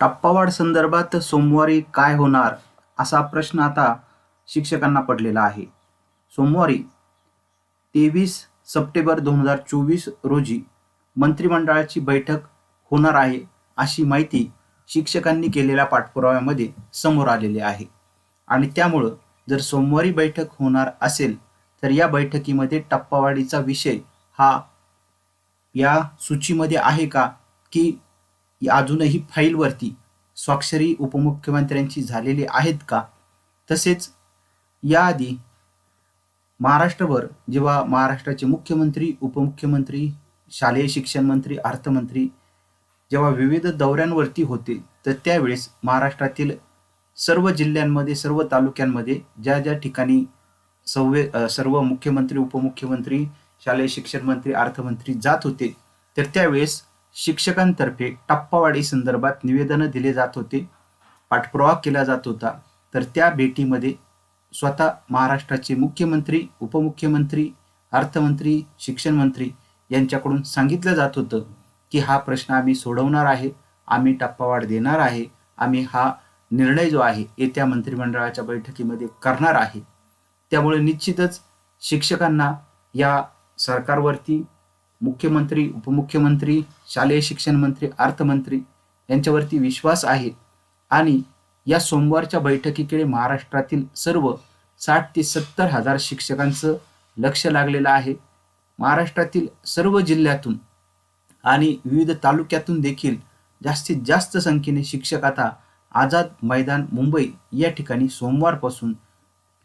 टप्पावाढ संदर्भात सोमवारी काय होणार असा प्रश्न आता शिक्षकांना पडलेला आहे. सोमवारी तेवीस सप्टेंबर दोन हजार चोवीस रोजी मंत्रिमंडळाची बैठक होणार आहे अशी माहिती शिक्षकांनी केलेल्या पाठपुराव्यामध्ये समोर आलेली आहे. आणि त्यामुळं जर सोमवारी बैठक होणार असेल तर या बैठकीमध्ये टप्पावाढीचा विषय हा या सूचीमध्ये आहे का की अजूनही फाईलवरती स्वाक्षरी उपमुख्यमंत्र्यांची झालेली आहेत का? तसेच याआधी महाराष्ट्रभर जेव्हा महाराष्ट्राचे मुख्यमंत्री उपमुख्यमंत्री शालेय शिक्षण मंत्री अर्थमंत्री जेव्हा विविध दौऱ्यांवरती होते तर त्यावेळेस महाराष्ट्रातील सर्व जिल्ह्यांमध्ये सर्व तालुक्यांमध्ये ज्या ज्या ठिकाणी सव्वे सर्व मुख्यमंत्री उपमुख्यमंत्री शालेय शिक्षण मंत्री अर्थमंत्री जात होते तर त्यावेळेस शिक्षकांतर्फे टप्पावाढी संदर्भात निवेदनं दिले जात होते. पाठपुरावा केला जात होता. तर त्या भेटीमध्ये स्वतः महाराष्ट्राचे मुख्यमंत्री उपमुख्यमंत्री अर्थमंत्री शिक्षण मंत्री यांच्याकडून सांगितलं जात होतं की हा प्रश्न आम्ही सोडवणार आहे आम्ही टप्पावाढ देणार आहे आम्ही हा निर्णय जो आहे येत्या मंत्रिमंडळाच्या बैठकीमध्ये करणार आहे. त्यामुळे निश्चितच शिक्षकांना या सरकारवरती मुख्यमंत्री उपमुख्यमंत्री शालेय शिक्षण मंत्री अर्थमंत्री यांच्यावरती विश्वास आहे. आणि या सोमवारच्या बैठकीकडे महाराष्ट्रातील सर्व साठ ते सत्तर हजार शिक्षकांचं लक्ष लागलेलं आहे. महाराष्ट्रातील सर्व जिल्ह्यातून आणि विविध तालुक्यातून देखील जास्तीत जास्त संख्येने शिक्षक आता आझाद मैदान मुंबई या ठिकाणी सोमवारपासून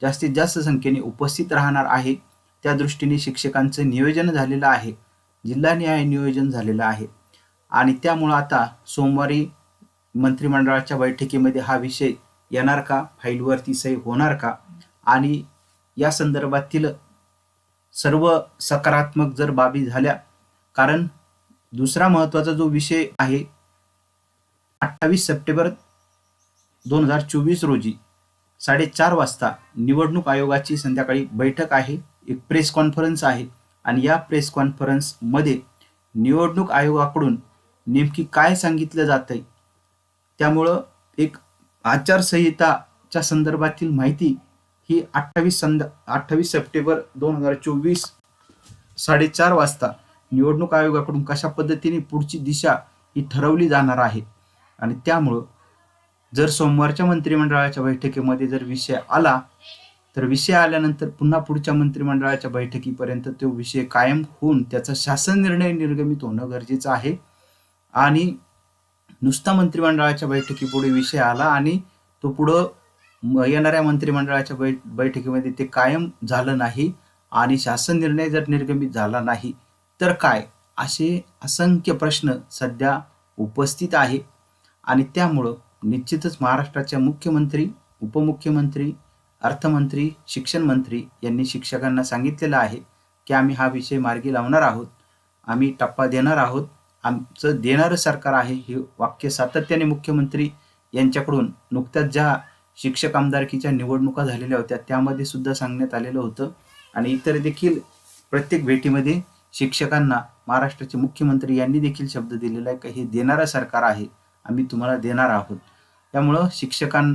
जास्तीत जास्त संख्येने उपस्थित राहणार आहे. त्या दृष्टीने शिक्षकांचं नियोजन झालेलं आहे. जिल्हानिहाय नियोजन झालेलं आहे. आणि त्यामुळं आता सोमवारी मंत्रिमंडळाच्या बैठकीमध्ये हा विषय येणार का? फाईलवरती सही होणार का? आणि या संदर्भातील सर्व सकारात्मक जर बाबी झाल्या कारण दुसरा महत्त्वाचा जो विषय आहे अठ्ठावीस सप्टेंबर दोन हजार चोवीस रोजी साडेचार वाजता निवडणूक आयोगाची संध्याकाळी बैठक आहे एक प्रेस कॉन्फरन्स आहे. आणि या प्रेस कॉन्फरन्समध्ये निवडणूक आयोगाकडून नेमकी काय सांगितलं जातंय त्यामुळं एक आचारसंहिताच्या संदर्भातील माहिती ही अठ्ठावीस संद अठ्ठावीस सप्टेंबर दोन हजार चोवीस साडेचार वाजता निवडणूक आयोगाकडून कशा पद्धतीने पुढची दिशा ही ठरवली जाणार आहे. आणि त्यामुळं जर सोमवारच्या मंत्रिमंडळाच्या बैठकीमध्ये जर विषय आला तर विषय आल्यानंतर पुन्हा पुढच्या मंत्रिमंडळाच्या बैठकीपर्यंत तो विषय कायम होऊन त्याचा शासन निर्णय निर्गमित होणं गरजेचं आहे. आणि नुसता मंत्रिमंडळाच्या बैठकीपुढे विषय आला आणि तो पुढं येणाऱ्या मंत्रिमंडळाच्या बै बैठकीमध्ये ते कायम झालं नाही आणि शासन निर्णय जर निर्गमित झाला नाही तर काय? असे असंख्य प्रश्न सध्या उपस्थित आहे. आणि त्यामुळं निश्चितच महाराष्ट्राच्या मुख्यमंत्री उपमुख्यमंत्री अर्थमंत्री शिक्षण मंत्री यांनी शिक्षकांना सांगितलेलं आहे की आम्ही हा विषय मार्गी लावणार आहोत. आम्ही टप्पा देणार आहोत. आमचं देणारं सरकार आहे हे वाक्य सातत्याने मुख्यमंत्री यांच्याकडून नुकत्याच ज्या शिक्षक आमदारकीच्या निवडणुका झालेल्या होत्या त्यामध्ये सुद्धा सांगण्यात आलेलं होतं. आणि इतर देखील प्रत्येक भेटीमध्ये शिक्षकांना महाराष्ट्राचे मुख्यमंत्री यांनी देखील शब्द दिलेला आहे की हे देणारं सरकार आहे आम्ही तुम्हाला देणार आहोत. त्यामुळं शिक्षकां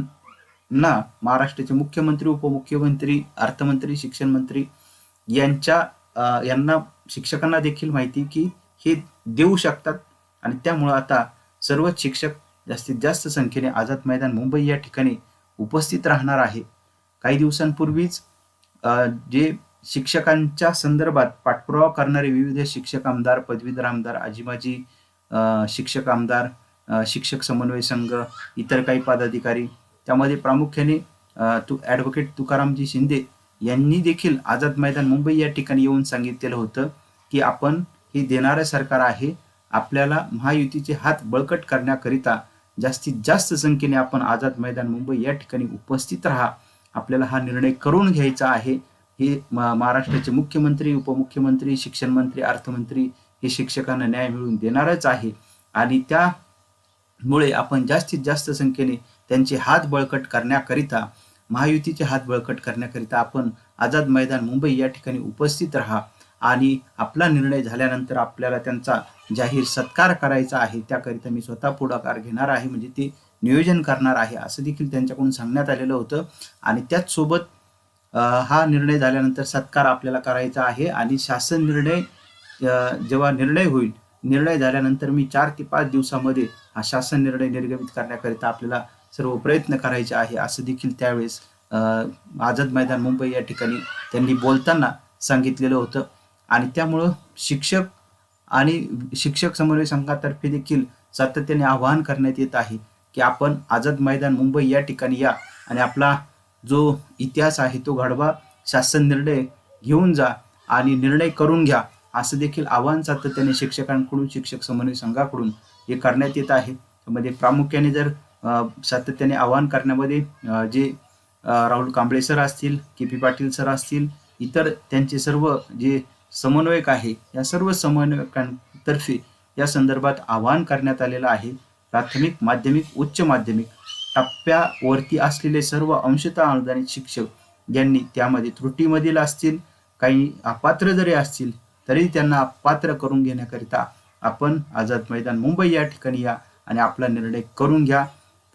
ना महाराष्ट्राचे मुख्यमंत्री उपमुख्यमंत्री अर्थमंत्री शिक्षण मंत्री यांच्या यांना शिक्षकांना देखील माहिती की हे देऊ शकतात. आणि त्यामुळं आता सर्वच शिक्षक जास्तीत जास्त संख्येने आझाद मैदान मुंबई या ठिकाणी उपस्थित राहणार आहे. काही दिवसांपूर्वीच जे शिक्षकांच्या संदर्भात पाठपुरावा करणारे विविध शिक्षक आमदार पदवीधर आमदार आजीमाजी शिक्षक आमदार शिक्षक समन्वय संघ इतर काही पदाधिकारी त्यामध्ये प्रामुख्याने तू ॲडव्होकेट तुकारामजी शिंदे यांनी देखील आझाद मैदान मुंबई या ठिकाणी येऊन सांगितलेलं होतं की आपण हे देणारं सरकार आहे आपल्याला महायुतीचे हात बळकट करण्याकरिता जास्तीत जास्त संख्येने आपण आझाद मैदान मुंबई या ठिकाणी उपस्थित राहा आपल्याला हा निर्णय करून घ्यायचा आहे. हे महाराष्ट्राचे मुख्यमंत्री उपमुख्यमंत्री शिक्षण मंत्री अर्थमंत्री हे शिक्षकांना न्याय मिळवून देणारच आहे. आणि त्यामुळे आपण जास्तीत जास्त संख्येने त्यांचे हात बळकट करण्याकरिता महायुतीचे हात बळकट करण्याकरिता आपण आझाद मैदान मुंबई या ठिकाणी उपस्थित राहा आणि आपला निर्णय झाल्यानंतर आपल्याला त्यांचा जाहीर सत्कार करायचा आहे त्याकरिता मी स्वतः पुढाकार घेणार आहे म्हणजे ते नियोजन करणार आहे असं देखील त्यांच्याकडून सांगण्यात आलेलं होतं. आणि त्याचसोबत हा निर्णय झाल्यानंतर सत्कार आपल्याला करायचा आहे आणि शासन निर्णय जेव्हा निर्णय होईल निर्णय झाल्यानंतर मी चार ते पाच दिवसामध्ये हा शासन निर्णय निर्गमित करण्याकरिता आपल्याला सर्व प्रयत्न करायचे आहे. असं देखील त्यावेळेस आझाद मैदान मुंबई या ठिकाणी त्यांनी बोलताना सांगितलेलं होतं. आणि त्यामुळं शिक्षक आणि शिक्षक समन्वय संघातर्फे देखील सातत्याने आवाहन करण्यात येत आहे की आपण आझाद मैदान मुंबई या ठिकाणी या आणि आपला जो इतिहास आहे तो घडवा शासन निर्णय घेऊन जा आणि निर्णय करून घ्या असं देखील आव्हान सातत्याने शिक्षकांकडून शिक्षक समन्वय संघाकडून हे करण्यात येत आहे. त्यामध्ये प्रामुख्याने जर सातत्याने आवाहन करण्यामध्ये जे राहुल कांबळे सर असतील के पी पाटील सर असतील इतर त्यांचे सर्व जे समन्वयक आहे या सर्व समन्वयकांतर्फे या संदर्भात आवाहन करण्यात आलेलं आहे. प्राथमिक माध्यमिक उच्च माध्यमिक टप्प्यावरती असलेले सर्व अंशतः अनुदानित शिक्षक ज्यांनी त्यामध्ये त्रुटीमधील असतील काही अपात्र जरी असतील तरी त्यांना पात्र करून घेण्याकरिता आपण आझाद मैदान मुंबई या ठिकाणी या आणि आपला निर्णय करून घ्या.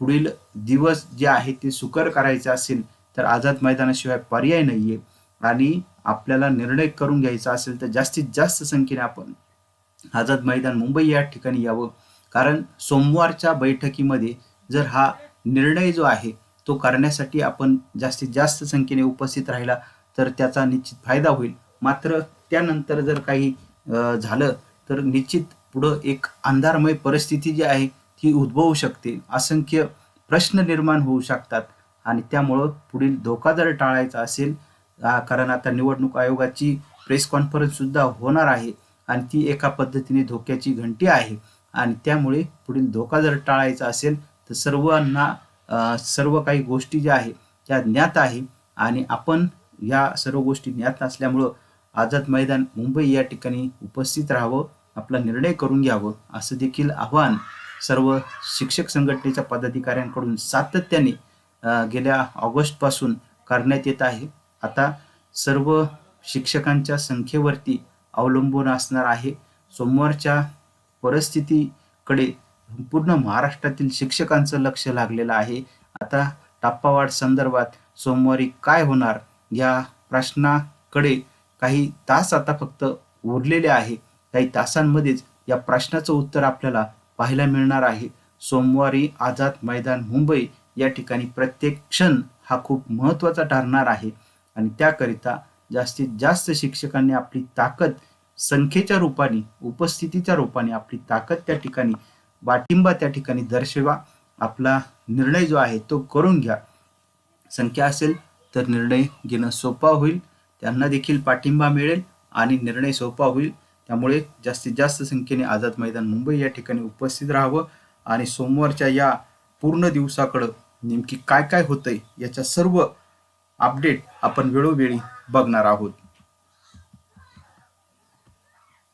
पुढील दिवस जे आहे ते सुकर करायचे असेल तर आझाद मैदानाशिवाय पर्याय नाहीये. आणि आपल्याला निर्णय करून घ्यायचा असेल तर जास्तीत जास्त संख्येने आपण आझाद मैदान मुंबई या ठिकाणी यावं. कारण सोमवारच्या बैठकीमध्ये जर हा निर्णय जो आहे तो करण्यासाठी आपण जास्तीत जास्त संख्येने उपस्थित राहिला तर त्याचा निश्चित फायदा होईल. मात्र त्यानंतर जर काही झालं तर निश्चित पुढं एक अंधारमय परिस्थिती जी आहे ती उद्भवू शकते असंख्य प्रश्न निर्माण होऊ शकतात आणि त्यामुळं पुढील धोका जर टाळायचा असेल कारण आता निवडणूक आयोगाची प्रेस कॉन्फरन्स सुद्धा होणार आहे आणि ती एका पद्धतीने धोक्याची घंटी आहे आणि त्यामुळे पुढील धोका जर टाळायचा असेल तर सर्वांना सर्व काही गोष्टी ज्या आहे त्या ज्ञात आहे आणि आपण या सर्व गोष्टी ज्ञात असल्यामुळं आझाद मैदान मुंबई या ठिकाणी उपस्थित राहावं आपला निर्णय करून घ्यावं असं देखील आव्हान सर्व शिक्षक संघटनेच्या पदाधिकाऱ्यांकडून सातत्याने गेल्या ऑगस्टपासून करण्यात येत आहे. आता सर्व शिक्षकांच्या संख्येवरती अवलंबून असणार आहे. सोमवारच्या परिस्थितीकडे संपूर्ण महाराष्ट्रातील शिक्षकांचं लक्ष लागलेलं आहे. आता टप्पावाढ संदर्भात सोमवारी काय होणार या प्रश्नाकडे काही तास आता फक्त उरलेले आहे. काही तासांमध्येच या प्रश्नाचं उत्तर आपल्याला पाहायला मिळणार आहे. सोमवारी आझाद मैदान मुंबई या ठिकाणी प्रत्येक क्षण हा खूप महत्त्वाचा ठरणार आहे. आणि त्याकरिता जास्तीत जास्त शिक्षकांनी आपली ताकद संख्येच्या रूपाने उपस्थितीच्या रूपाने आपली ताकद त्या ठिकाणी पाठिंबा त्या ठिकाणी दर्शवा. आपला निर्णय जो आहे तो करून घ्या. संख्या असेल तर निर्णय घेणं सोपा होईल. त्यांना देखील पाठिंबा मिळेल आणि निर्णय सोपा होईल. त्यामुळे जास्तीत जास्त संख्येने आझाद मैदान मुंबई या ठिकाणी उपस्थित राहावं आणि सोमवारच्या या पूर्ण दिवसाकडं नेमकी काय काय होतंय याच्या सर्व अपडेट आपण वेळोवेळी बघणार आहोत.